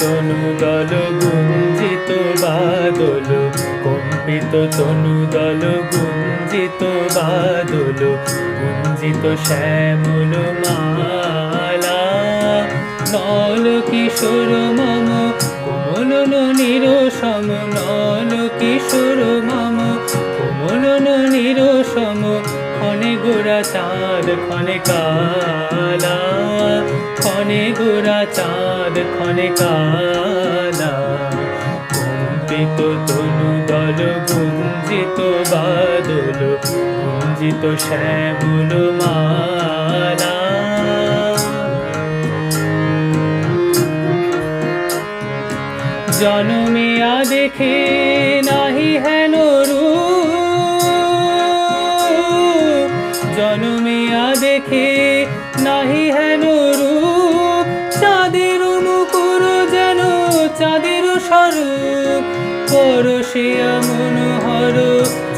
তনু দল, গুঞ্জিত বাদল। কম্পিত তনু দল, গুঞ্জিত বাদল। গুঞ্জিত শ্যামল মালা। নল কিশোর মম, কোমল নীর সম। নল কিশোর মম, কোমল নীর সম। ক্ষণে গোড়া চাঁদ, ক্ষণে কালা। ক্ষণে গোড়া চাঁদ ক্ষণে কালা তনু দল গুঞ্জিত বাদল গুঞ্জিত শ্যামল মালা। জনমিয়া দেখে স্বরূপ পরশিয়া মনোহর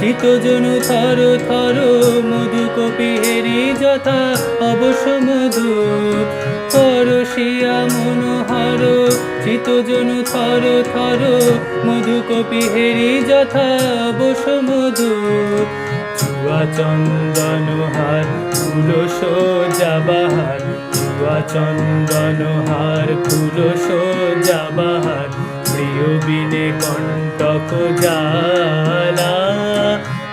চিতজনু থর থর, মধু কপি হেরি যথা, অবশ্য মধু। পরশিয়া মনোহর চিতজনু থর থর, মধু কপি হেরি যথা, অবশ্য মধু। চুয়া চন্দন হার ফুল সোজা বাহার চুয়া চন্দন হার ফুল সোজা বাহার প্রিয় বিনে কণ্টক জালা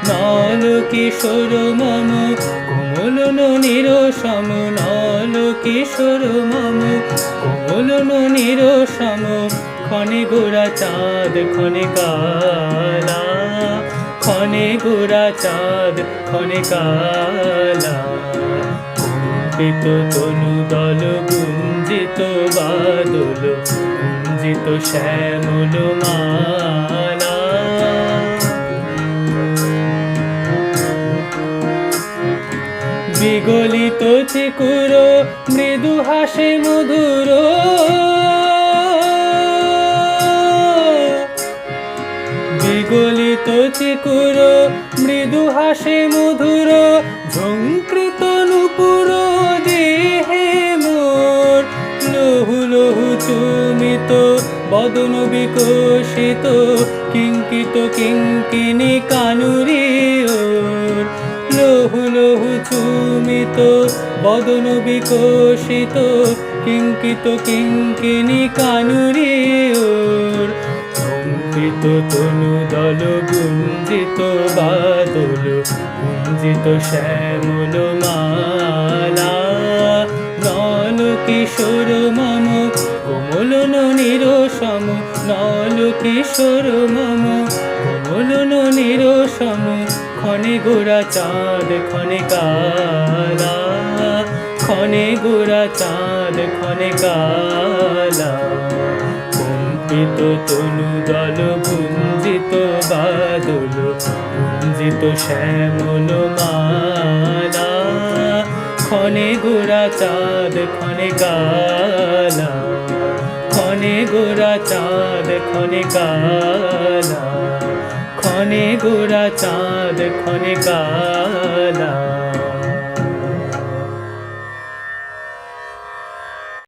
নল কিশোর মম, কোমল ননির সম। নল কিশোর মম, কোমল ননির সম। ক্ষণে গোড়া চাঁদ, ক্ষণে কালা। ক্ষণে গোড়া চাঁদ, ক্ষণে কালা। তনু দল গুঞ্জিত বাদল। গুঞ্জিত শ্যামল মালা। বিগলিত চিকুর মৃদু হাসে মধুর। বিগলিত চিকুর মৃদু হাসে মধুর। ঝঙ্কৃত বদন বিকশিত কিঙ্কিত কিঙ্কিনি কানুরে লহু লহু চুমিত বদন বিকশিত কিঙ্কিত কিঙ্কিনি কানুরে ওর। কম্পিত তনু দল গুঞ্জিত বাদল, গুঞ্জিত শ্যামল মালা। নল কিশোর মম কোমল ননির সম নল কিশোর মম। কোমল ননির সম ক্ষণে গোড়া চাঁদ, ক্ষণে কালা। ক্ষণে গোড়া চাঁদ, ক্ষণে কালা। কম্পিত তনু দল গুঞ্জিত বাদল। গুঞ্জিত শ্যামল মালা। ক্ষণে গোড়া চাঁদ, ক্ষণে কালা। চাঁদ ক্ষণে কালা। ক্ষণে গোড়া চাঁদ ক্ষণে কালা।